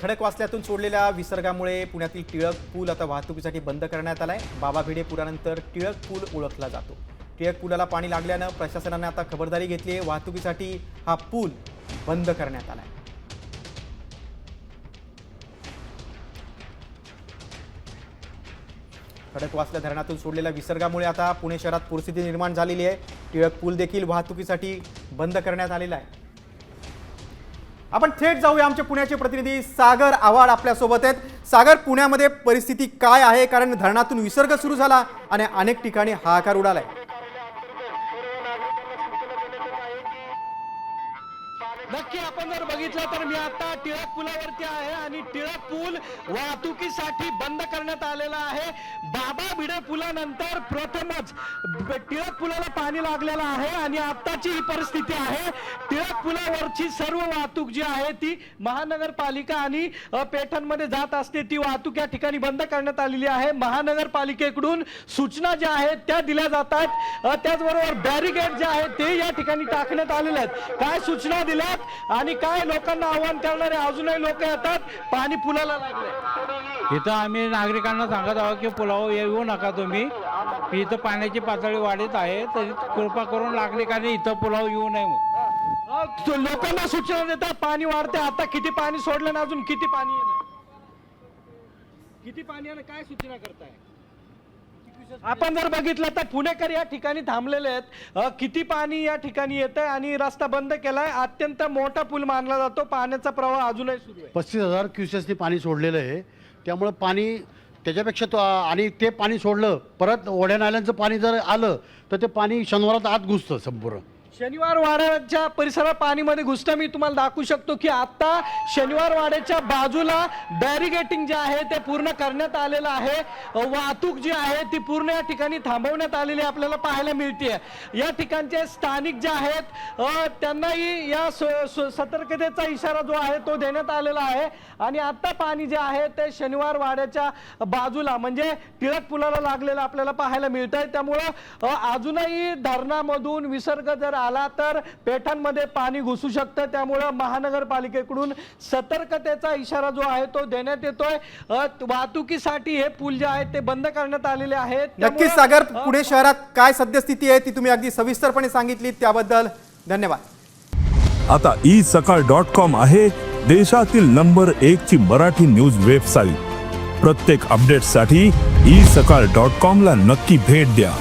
खडकवासल्यातून सोडलेल्या विसर्गामुळे पुण्यातील टिळक पूल आता वाहतुकीसाठी बंद करण्यात आलाय. बाबा भिडे पुरानंतर टिळक पूल ओळखला जातो. टिळक पुलाला पाणी लागल्यानं प्रशासनाने आता खबरदारी घेतली आहे. वाहतुकीसाठी हा पूल बंद करण्यात आलाय. खडकवासल्या धरणातून सोडलेल्या विसर्गामुळे आता पुणे शहरात परिस्थिती निर्माण झालेली आहे. टिळक पूल देखील वाहतुकीसाठी बंद करण्यात आलेला आहे. आपण थेट जाऊया आमचे पुण्याचे प्रतिनिधी सागर आव्हाड आपल्यासोबत आहेत. सागर पुण्यामध्ये परिस्थिती काय आहे? कारण धरणातून विसर्ग सुरू झाला आणि अनेक ठिकाणी हाहाकार उडालाय. नक्की आपण जर बघितलं तर मी आता टिळक पुलावरती आहे आणि टिळक पूल वाहतुकीसाठी बंद करण्यात आलेला आहे. बाबा भिडे पुलानंतर प्रथमच टिळक पुलाला पाणी लागलेलं आहे आणि आताची ही परिस्थिती आहे. टिळक पुलावरची सर्व वाहतूक जी आहे ती महानगरपालिका आणि पेठांमध्ये जात असते ती वाहतूक या ठिकाणी बंद करण्यात आलेली आहे. महानगरपालिकेकडून सूचना ज्या आहेत त्या दिल्या जातात. त्याचबरोबर बॅरिकेड जे आहेत ते या ठिकाणी टाकण्यात आलेले आहेत. काय सूचना दिल्या? दिल्यात आणि काय लोकांना आव्हान करणारे अजूनही लोक येतात? पाणी पुलाला लागले. इथं आम्ही नागरिकांना सांगत आहोत की पुलावर येऊ नका तुम्ही. इथं पाण्याची पातळी वाढत आहे तरी कृपा करून नागरिकांनी इथं पुलावर येऊ नये लोकांना सूचना देतात पाणी वाढते आता किती पाणी सोडलं ना अजून किती पाणी येणार? किती पाणी काय सूचना करताय? आपण जर बघितलं तर पुणेकर या ठिकाणी थांबलेले आहेत. किती पाणी या ठिकाणी येत आहे आणि रस्ता बंद केलाय. अत्यंत मोठा पूल मानला जातो. पाण्याचा प्रवाह अजूनही सुरू आहे. पस्तीस हजार क्युसेसनी पाणी सोडलेलं आहे. त्यामुळं पाणी त्याच्यापेक्षा तो आणि ते पाणी सोडलं परत ओढ्या नाल्यांचं पाणी जर आलं तर ते पाणी शनिवारात आत घुसतं संपूर्ण. शनिवार वाड्याच्या परिसरात पाणीमध्ये घुसतं मी तुम्हाला दाखवू शकतो की आता शनिवार वाड्याच्या बाजूला बॅरिगेटिंग जे आहे ते पूर्ण करण्यात आलेलं आहे. वाहतूक जी आहे ती पूर्ण या ठिकाणी थांबवण्यात आलेली आपल्याला पाहायला मिळते या ठिकाणचे स्थानिक जे आहेत त्यांनाही या स- स- सतर्कतेचा इशारा जो आहे तो देण्यात आलेला आहे. आणि आता पाणी जे आहे ते शनिवार वाड्याच्या बाजूला म्हणजे टिळक पुलाला लागलेलं आपल्याला पाहायला मिळत आहे त्यामुळं अजूनही धरणामधून विसर्ग जर आला तर पेठांमध्ये पाणी घुसू शकतं. त्यामुळं महानगरपालिकेकडून सतर्कतेचा इशारा जो आहे तो देण्यात येतोय. वाहतुकीसाठी हे पूल जे आहेत ते बंद करण्यात आलेले आहेत. नक्कीच सागर पुणे शहरात काय सद्यस्थिती आहे ती तुम्ही अगदी सविस्तरपणे सांगितली त्याबद्दल धन्यवाद. आता ई सकाळ डॉट कॉम आहे देशातील नंबर एक ची मराठी न्यूज वेबसाईट. प्रत्येक अपडेटसाठी ई सकाळ डॉट कॉम ला नक्की भेट द्या.